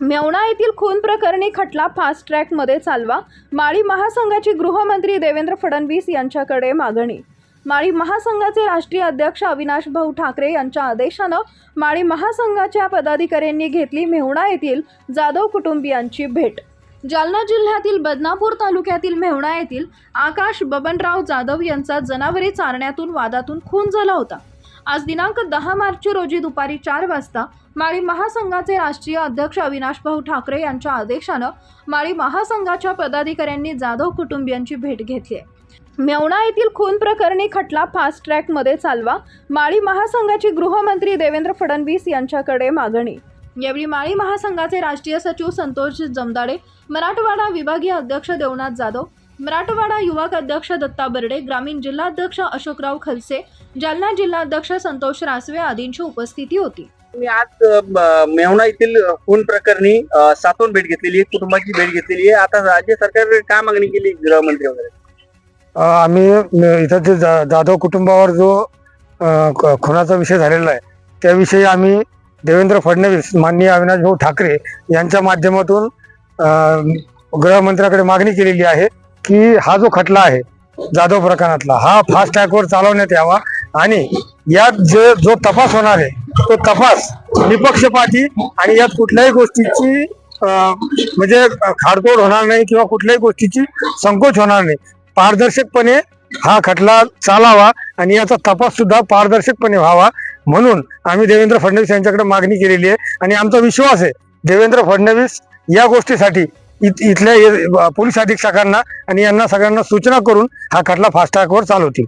मेवणा येथील खून प्रकरणी खटला फास्ट ट्रॅकमध्ये चालवा. माळी महासंघाची गृहमंत्री देवेंद्र फडणवीस यांच्याकडे मागणी. माळी महासंघाचे राष्ट्रीय अध्यक्ष अविनाश भाऊ ठाकरे यांच्या आदेशानं माळी महासंघाच्या पदाधिकाऱ्यांनी घेतली मेहुणा येथील जाधव कुटुंबियांची भेट. जालना जिल्ह्यातील बदनापूर तालुक्यातील मेहुणा येथील आकाश बबनराव जाधव यांचा जनावरे चारण्यातून वादातून खून झाला होता. आज दिनांक दहा मार्च रोजी दुपारी चार वाजता माळी महासंघाचे राष्ट्रीय अध्यक्ष अविनाश भाऊ ठाकरे यांच्या आदेशानं माळी महासंघाच्या पदाधिकाऱ्यांनी जाधव कुटुंबियांची भेट घेतली आहे. मेवणा येथील खून प्रकरणी खटला फास्ट ट्रॅकमध्ये चालवा माळी महासंघाची गृहमंत्री देवेंद्र फडणवीस यांच्याकडे मागणी. यावेळी माळी महासंघाचे राष्ट्रीय सचिव संतोष जमदाडे मराठवाडा विभागीय अध्यक्ष देवनाथ जाधव मराठवाडा युवक अध्यक्ष दत्ता बर्डे ग्रामीण जिल्हाध्यक्ष अशोकराव खलसे जालना जिल्हाध्यक्ष संतोष रासवे आदींची उपस्थिती होती. मी आज मेहुणा येथील खून प्रकरणी सातून भेट घेतलेली आहे कुटुंबाची भेट घेतलेली आहे. आता राज्य सरकार काय मागणी केली गृहमंत्री वगैरे? आम्ही इथं जे जा- जाधव कुटुंबावर जो अ, खुनाचा विषय झालेला आहे त्याविषयी आम्ही देवेंद्र फडणवीस माननीय अविनाश भाऊ ठाकरे यांच्या माध्यमातून अ, गृहमंत्र्याकडे मागणी केलेली आहे. की हा जो खटला आहे जाधव प्रकरणातला हा फास्ट ट्रॅकवर चालवण्यात यावा आणि यात जे जो तपास होणार आहे तो तपास निपक्षपाती आणि यात कुठल्याही गोष्टीची म्हणजे खाडतोड होणार नाही किंवा कुठल्याही गोष्टीची संकोच होणार नाही. पारदर्शकपणे हा खटला चालावा आणि याचा तपास सुद्धा पारदर्शकपणे व्हावा म्हणून आम्ही देवेंद्र फडणवीस यांच्याकडे मागणी केलेली आहे. आणि आमचा विश्वास आहे देवेंद्र फडणवीस या गोष्टीसाठी इत- इथल्या पोलीस अधीक्षकांना आणि यांना सगळ्यांना सूचना करून हा खटला फास्ट ट्रॅकवर चालवतील.